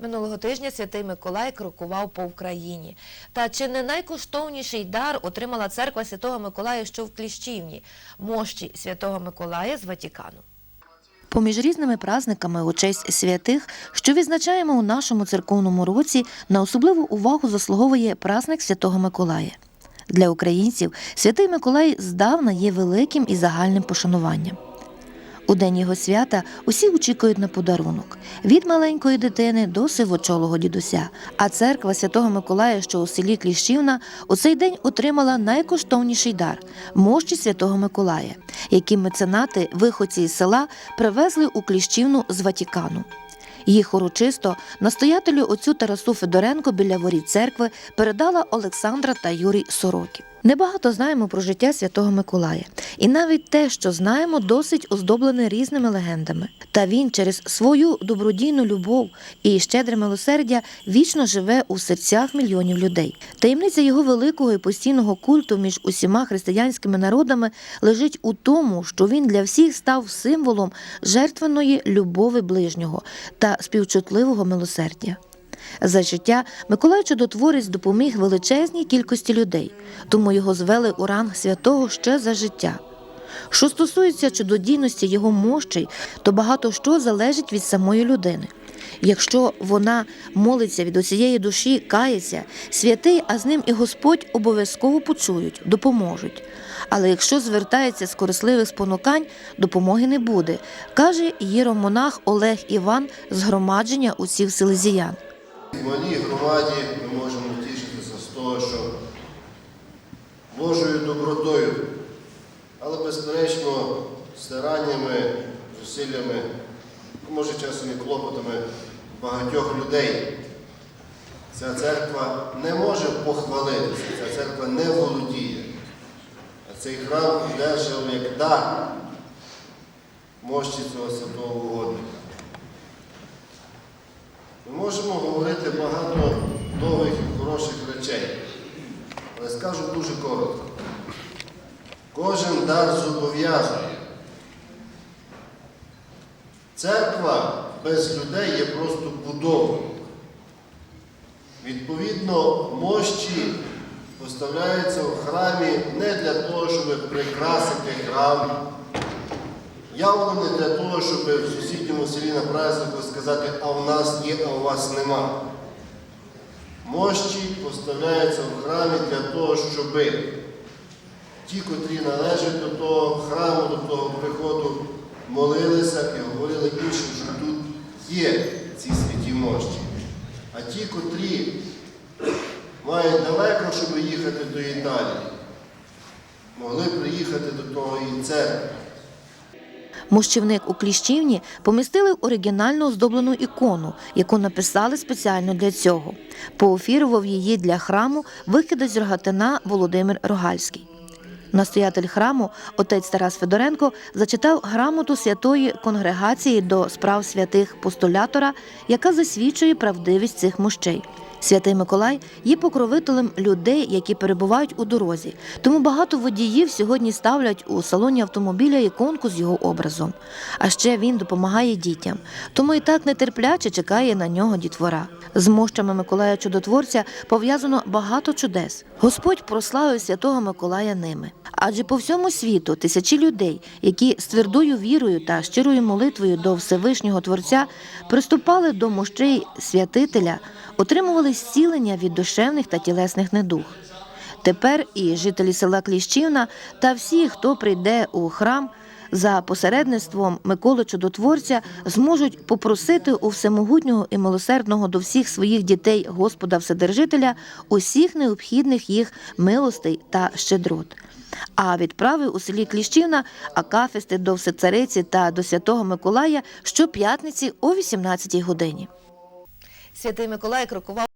Минулого тижня святий Миколай крокував по Україні. Та чи не найкоштовніший дар отримала церква Святого Миколая, що в Кліщівні, мощі Святого Миколая з Ватікану? Поміж різними праздниками у честь святих, що відзначаємо у нашому церковному році, на особливу увагу заслуговує праздник Святого Миколая. Для українців святий Миколай здавна є великим і загальним пошануванням. У день його свята усі очікують на подарунок від маленької дитини до сивочолого дідуся. А церква Святого Миколая, що у селі Кліщівна, у цей день отримала найкоштовніший дар мощі Святого Миколая, які меценати, виходці із села, привезли у Кліщівну з Ватікану. Їх урочисто настоятелю отцю Тарасу Федоренко біля воріт церкви передала Олександра та Юрій Сороків. Небагато знаємо про життя святого Миколая, і навіть те, що знаємо, досить оздоблене різними легендами. Та він через свою добродійну любов і щедре милосердя вічно живе у серцях мільйонів людей. Таємниця його великого і постійного культу між усіма християнськими народами лежить у тому, що він для всіх став символом жертвеної любови ближнього та співчутливого милосердя. За життя Миколай Чудотворець допоміг величезній кількості людей, тому його звели у ранг святого ще за життя. Що стосується чудодійності його мощей, то багато що залежить від самої людини. Якщо вона молиться від усієї душі, кається, святий, а з ним і Господь обов'язково почують, допоможуть. Але якщо звертається з корисливих спонукань, допомоги не буде, каже єромонах Олег Іван з громадження усіх селезіян. В малій громаді ми можемо тішитися з того, що Божою добротою, але безперечно стараннями, зусиллями, може часом і клопотами багатьох людей. Ця церква не може похвалитися, ця церква не володіє. А цей храм одержав як дар мощі цього святого угодника. Ми можемо говорити багато довгих і хороших речей, але скажу дуже коротко. Кожен дар зобов'язує. Церква без людей є просто будовою. Відповідно, мощі поставляються в храмі не для того, щоб прикрасити храм, Явно не для того, щоб в сусідньому селі на празднику сказати, а у нас є, а у вас нема. Мощі поставляються в храмі для того, щоб ті, котрі належать до того храму, до того приходу, молилися і говорили іншим, що тут є ці святі мощі. А ті, котрі мають далеко, щоб їхати до Італії, могли приїхати до того і церкви. Мощівник у Кліщівні помістили оригінально оздоблену ікону, яку написали спеціально для цього. Поофірував її для храму викидець рогатина Володимир Рогальський. Настоятель храму, отець Тарас Федоренко, зачитав грамоту святої конгрегації до справ святих постулятора, яка засвідчує правдивість цих мощей. Святий Миколай є покровителем людей, які перебувають у дорозі. Тому багато водіїв сьогодні ставлять у салоні автомобіля іконку з його образом. А ще він допомагає дітям. Тому і так нетерпляче чекає на нього дітвора. З мощами Миколая Чудотворця пов'язано багато чудес. Господь прославив святого Миколая ними. Адже по всьому світу тисячі людей, які з твердою вірою та щирою молитвою до Всевишнього Творця приступали до мощей святителя, отримували зцілення від душевних та тілесних недуг. Тепер і жителі села Кліщівна та всі, хто прийде у храм за посередництвом Миколи Чудотворця, зможуть попросити у всемогутнього і милосердного до всіх своїх дітей Господа Вседержителя усіх необхідних їх милостей та щедрот. А відправи у селі Кліщівна акафисти до Всецариці та до Святого Миколая щоп'ятниці о 18 годині. Святий Миколай крокував